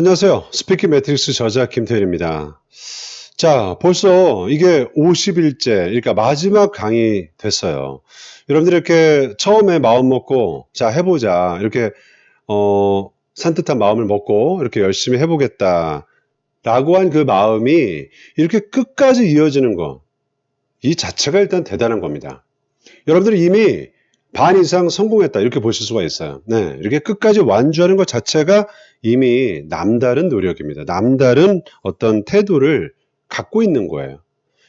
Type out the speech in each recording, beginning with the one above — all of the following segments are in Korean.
안녕하세요. 스피킹 매트릭스 저자 김태현입니다. 자, 벌써 이게 50일째, 그러니까 마지막 강의 됐어요. 여러분들 이렇게 처음에 마음 먹고, 자, 해보자. 이렇게, 어, 산뜻한 마음을 먹고, 이렇게 열심히 해보겠다. 라고 한 그 마음이 이렇게 끝까지 이어지는 거. 이 자체가 일단 대단한 겁니다. 여러분들이 이미 반 이상 성공했다. 이렇게 보실 수가 있어요. 네. 이렇게 끝까지 완주하는 것 자체가 이미 남다른 노력입니다. 남다른 어떤 태도를 갖고 있는 거예요.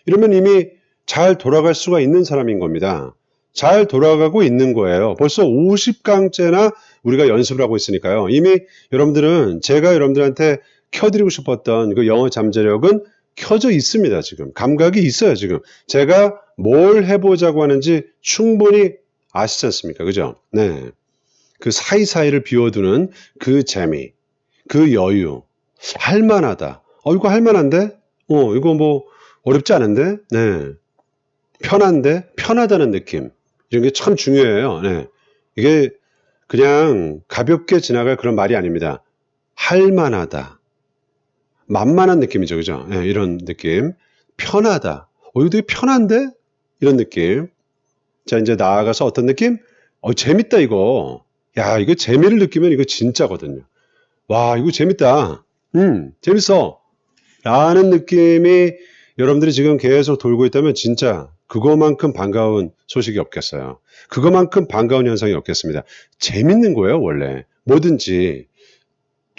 이러면 이미 잘 돌아갈 수가 있는 사람인 겁니다. 잘 돌아가고 있는 거예요. 벌써 50강째나 우리가 연습을 하고 있으니까요. 이미 여러분들은 제가 여러분들한테 켜드리고 싶었던 그 영어 잠재력은 켜져 있습니다, 지금. 감각이 있어요, 지금. 제가 뭘 해보자고 하는지 충분히 아시지 않습니까? 그죠? 네. 그 사이사이를 비워두는 그 재미, 그 여유. 할만하다. 어, 이거 할만한데? 어, 이거 뭐 어렵지 않은데? 네. 편한데? 편하다는 느낌. 이런 게 참 중요해요. 네. 이게 그냥 가볍게 지나갈 그런 말이 아닙니다. 할만하다. 만만한 느낌이죠. 그죠? 네, 이런 느낌. 편하다. 어, 이거 되게 편한데? 이런 느낌. 자, 이제 나아가서 어떤 느낌? 어, 재밌다, 이거. 야, 이거 재미를 느끼면 이거 진짜거든요. 와, 이거 재밌다. 음, 재밌어. 라는 느낌이 여러분들이 지금 계속 돌고 있다면 진짜 그거만큼 반가운 소식이 없겠어요. 그거만큼 반가운 현상이 없겠습니다. 재밌는 거예요, 원래. 뭐든지.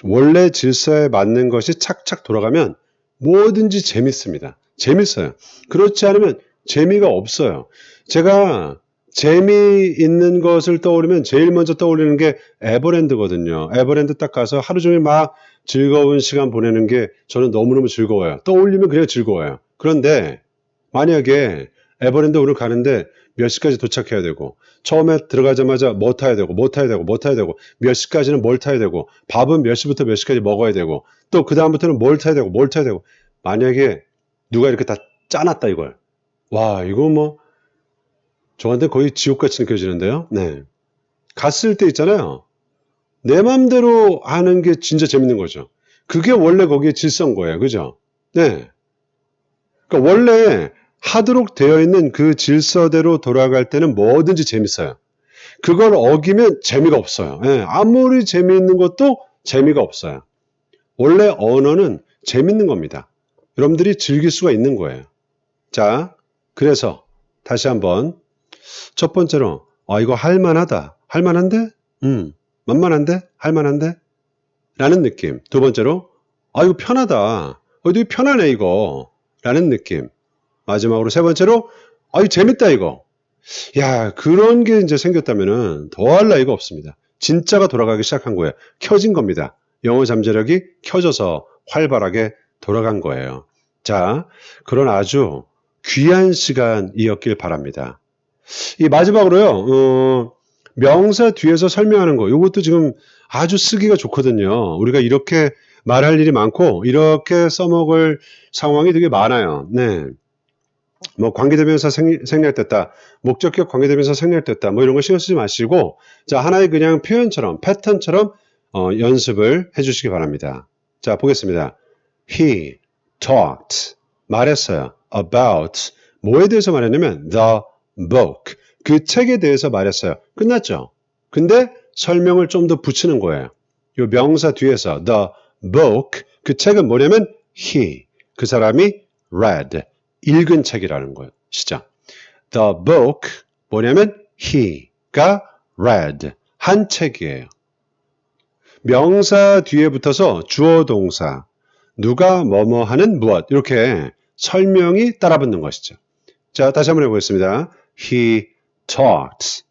원래 질서에 맞는 것이 착착 돌아가면 뭐든지 재밌습니다. 재밌어요. 그렇지 않으면 재미가 없어요. 제가 재미있는 것을 떠오르면 제일 먼저 떠올리는 게 에버랜드거든요. 에버랜드 딱 가서 하루 종일 막 즐거운 시간 보내는 게 저는 너무너무 즐거워요. 떠올리면 그냥 즐거워요. 그런데 만약에 에버랜드 오늘 가는데 몇 시까지 도착해야 되고 처음에 들어가자마자 뭐 타야 되고 뭐 타야 되고 뭐 타야 되고 몇 시까지는 뭘 타야 되고 밥은 몇 시부터 몇 시까지 먹어야 되고 또 그 다음부터는 뭘 타야 되고 뭘 타야 되고 만약에 누가 이렇게 다 짜놨다 이걸 와 이거 뭐 저한테 거의 지옥같이 느껴지는데요. 네. 갔을 때 있잖아요. 내 맘대로 하는 게 진짜 재밌는 거죠. 그게 원래 거기에 질서인 거예요. 그죠? 네. 그러니까 원래 하도록 되어 있는 그 질서대로 돌아갈 때는 뭐든지 재밌어요. 그걸 어기면 재미가 없어요. 네. 아무리 재미있는 것도 재미가 없어요. 원래 언어는 재밌는 겁니다. 여러분들이 즐길 수가 있는 거예요. 자, 그래서 다시 한번 첫 번째로 아 이거 할만하다. 할만한데? 음. 만만한데? 할만한데? 라는 느낌. 두 번째로 아 이거 편하다. 어 되게 편하네 이거. 라는 느낌. 마지막으로 세 번째로 아 이거 재밌다 이거. 야 그런 게 이제 생겼다면은 더할 나위가 없습니다. 진짜가 돌아가기 시작한 거예요. 켜진 겁니다. 영어 잠재력이 켜져서 활발하게 돌아간 거예요. 자, 그런 아주 귀한 시간이었길 바랍니다. 이 마지막으로요, 어, 명사 뒤에서 설명하는 거, 이것도 지금 아주 쓰기가 좋거든요. 우리가 이렇게 말할 일이 많고, 이렇게 써먹을 상황이 되게 많아요. 네. 뭐, 관계대명사 생, 생략됐다. 목적격 관계대명사 생략됐다. 뭐, 이런 거 신경 쓰지 마시고, 자, 하나의 그냥 표현처럼, 패턴처럼, 어, 연습을 해 주시기 바랍니다. 자, 보겠습니다. He talked. 말했어요. About. 뭐에 대해서 말했냐면, the book. 그 책에 대해서 말했어요. 끝났죠? 근데 설명을 좀 더 붙이는 거예요. 이 명사 뒤에서 the book 그 책은 뭐냐면 he 그 사람이 read 읽은 책이라는 것이죠. The book 뭐냐면 he가 read 한 책이에요. 명사 뒤에 붙어서 주어 동사 누가 뭐뭐 하는 무엇 이렇게 설명이 따라붙는 것이죠. 자 다시 한번 해보겠습니다. He talked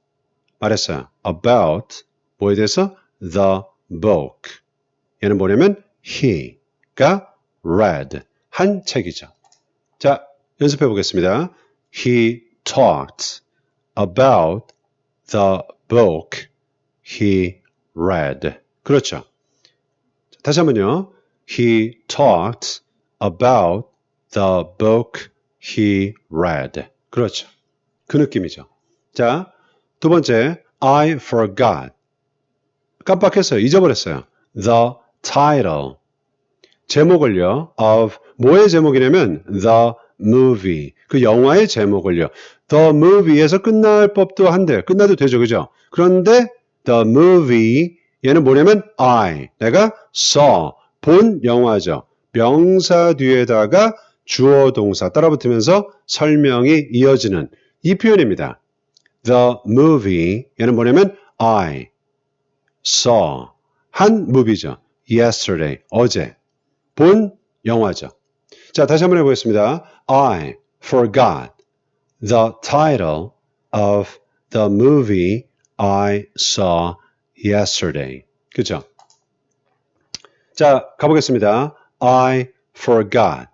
말했어요. about 뭐에 대해서 the book 얘는 뭐냐면 he가 read 한 책이죠. 자 연습해 보겠습니다. He talked about the book he read. 그렇죠. 다시 한번요. He talked about the book he read. 그렇죠. 그 느낌이죠. 자, 두 번째, I forgot. 깜빡했어요. 잊어버렸어요. The title. 제목을요. of 뭐의 제목이냐면 the movie. 그 영화의 제목을요. the movie에서 끝날 법도 한데 끝나도 되죠. 그죠? 그런데 the movie 얘는 뭐냐면 I 내가 saw 본 영화죠. 명사 뒤에다가 주어 동사 따라붙으면서 설명이 이어지는 이 표현입니다. The movie 얘는 뭐냐면 I saw 한 movie죠. yesterday 어제 본 영화죠. 자 다시 한번 해보겠습니다. I forgot the title of the movie I saw yesterday. 그죠? 자 가보겠습니다. I forgot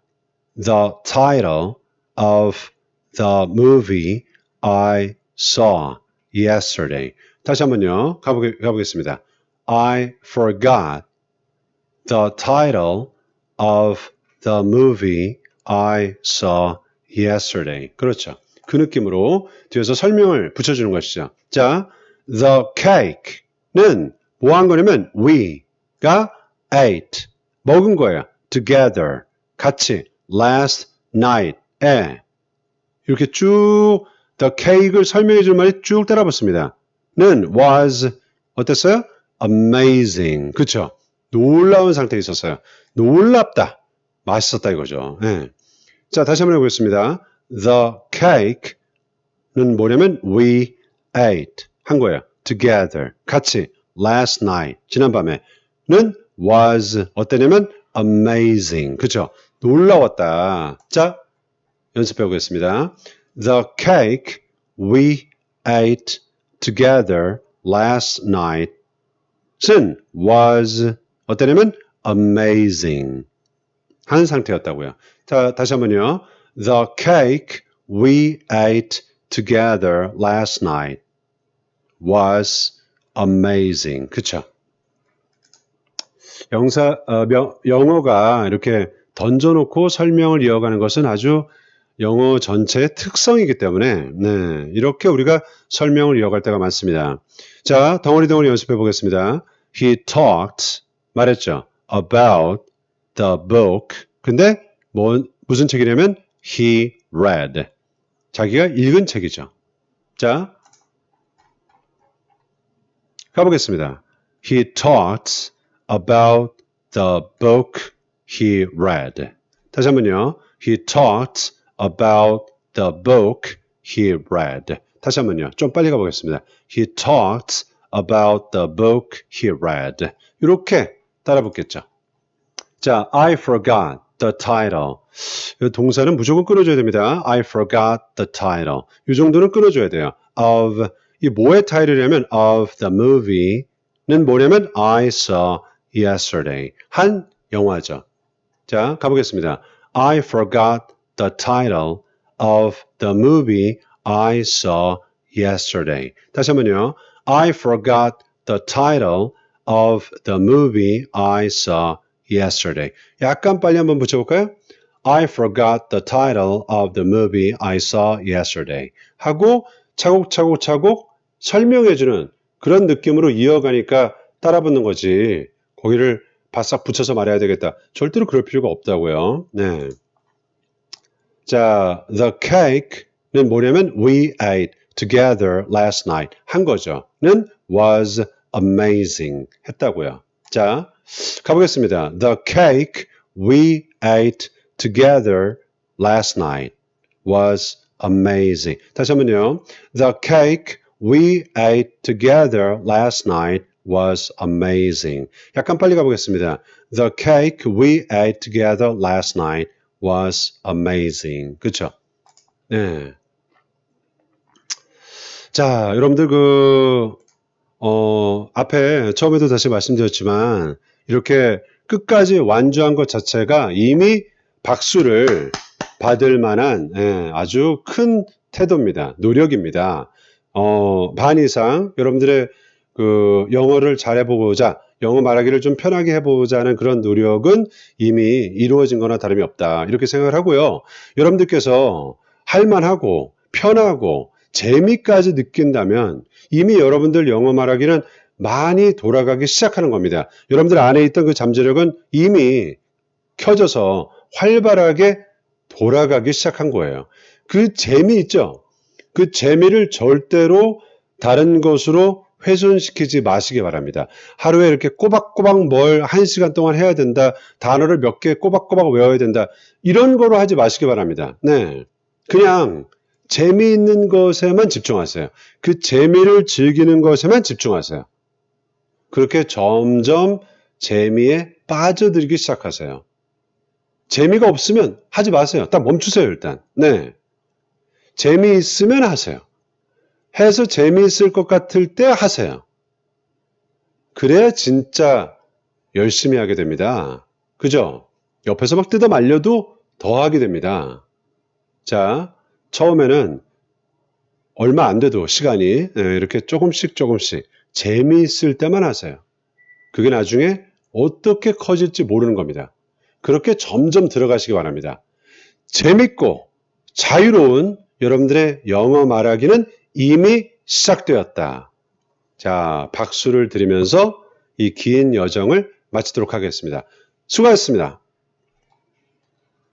the title of the movie I saw yesterday. 다시 한번요. 가보겠, 가보겠습니다. I forgot the title of the movie I saw yesterday. 그렇죠. 그 느낌으로 뒤에서 설명을 붙여주는 것이죠. 자, the cake는 뭐 한 거냐면 we가 ate 먹은 거예요. together 같이 last night에 이렇게 쭉 the cake을 설명해 줄 말이 쭉 따라 붙습니다. 는 was 어땠어요? amazing. 그쵸? 놀라운 상태에 있었어요. 놀랍다. 맛있었다 이거죠. 예. 자, 다시 한번 해보겠습니다. The cake는 뭐냐면 we ate 한 거예요. together 같이 last night 지난밤에는 was 어땠냐면 amazing. 그쵸? 놀라웠다. 자, 연습해 보겠습니다. The cake we ate together last night 은 was 어떠냐면 amazing 한 상태였다고요. 자, 다시 한번요. The cake we ate together last night was amazing. 그쵸? 영사, 어, 명, 영어가 이렇게 던져놓고 설명을 이어가는 것은 아주 영어 전체의 특성이기 때문에 네, 이렇게 우리가 설명을 이어갈 때가 많습니다. 자, 덩어리 덩어리 연습해 보겠습니다. He talked 말했죠. about the book. 근데 뭐 무슨 책이냐면 he read. 자기가 읽은 책이죠. 자, 가보겠습니다. He talked about the book he read. 다시 한번요. He talked about the book he read. 다시 한번요. 좀 빨리 가보겠습니다. He talked about the book he read. 이렇게 따라 붙겠죠. 자, I forgot the title. 이 동사는 무조건 끊어줘야 됩니다. I forgot the title. 이 정도는 끊어줘야 돼요. of 이 뭐의 타이틀이냐면 of the movie는 뭐냐면 I saw yesterday. 한 영화죠. 자, 가보겠습니다. I forgot the title of the movie I saw yesterday. 다시 한번요. I forgot the title of the movie I saw yesterday. 약간 빨리 한번 붙여볼까요? I forgot the title of the movie I saw yesterday. 하고 차곡차곡 차곡 설명해주는 그런 느낌으로 이어가니까 따라 붙는 거지. 거기를 바싹 붙여서 말해야 되겠다. 절대로 그럴 필요가 없다고요. 네. 자, the cake는 뭐냐면 we ate together last night 한 거죠. 는 was amazing 했다고요. 자, 가보겠습니다. The cake we ate together last night was amazing. 다시 한번요. The cake we ate together last night was amazing. 약간 빨리 가보겠습니다. The cake we ate together last night was amazing. 그쵸? 네. 자, 여러분들 그, 어, 앞에 처음에도 다시 말씀드렸지만, 이렇게 끝까지 완주한 것 자체가 이미 박수를 받을 만한 예, 아주 큰 태도입니다. 노력입니다. 어, 반 이상 여러분들의 그 영어를 잘해보고자 영어 말하기를 좀 편하게 해보자는 그런 노력은 이미 이루어진 거나 다름이 없다. 이렇게 생각을 하고요. 여러분들께서 할만하고 편하고 재미까지 느낀다면 이미 여러분들 영어 말하기는 많이 돌아가기 시작하는 겁니다. 여러분들 안에 있던 그 잠재력은 이미 켜져서 활발하게 돌아가기 시작한 거예요. 그 재미 있죠? 그 재미를 절대로 다른 것으로 훼손시키지 마시기 바랍니다. 하루에 이렇게 꼬박꼬박 뭘 한 시간 동안 해야 된다. 단어를 몇 개 꼬박꼬박 외워야 된다. 이런 거로 하지 마시기 바랍니다. 네. 그냥 재미있는 것에만 집중하세요. 그 재미를 즐기는 것에만 집중하세요. 그렇게 점점 재미에 빠져들기 시작하세요. 재미가 없으면 하지 마세요. 딱 멈추세요, 일단. 네. 재미있으면 하세요. 해서 재미있을 것 같을 때 하세요. 그래야 진짜 열심히 하게 됩니다. 그죠? 옆에서 막 뜯어 말려도 더 하게 됩니다. 자, 처음에는 얼마 안 돼도 시간이 예, 이렇게 조금씩 조금씩 재미있을 때만 하세요. 그게 나중에 어떻게 커질지 모르는 겁니다. 그렇게 점점 들어가시기 바랍니다. 재밌고 자유로운 여러분들의 영어 말하기는 이미 시작되었다. 자, 박수를 드리면서 이 긴 여정을 마치도록 하겠습니다. 수고하셨습니다.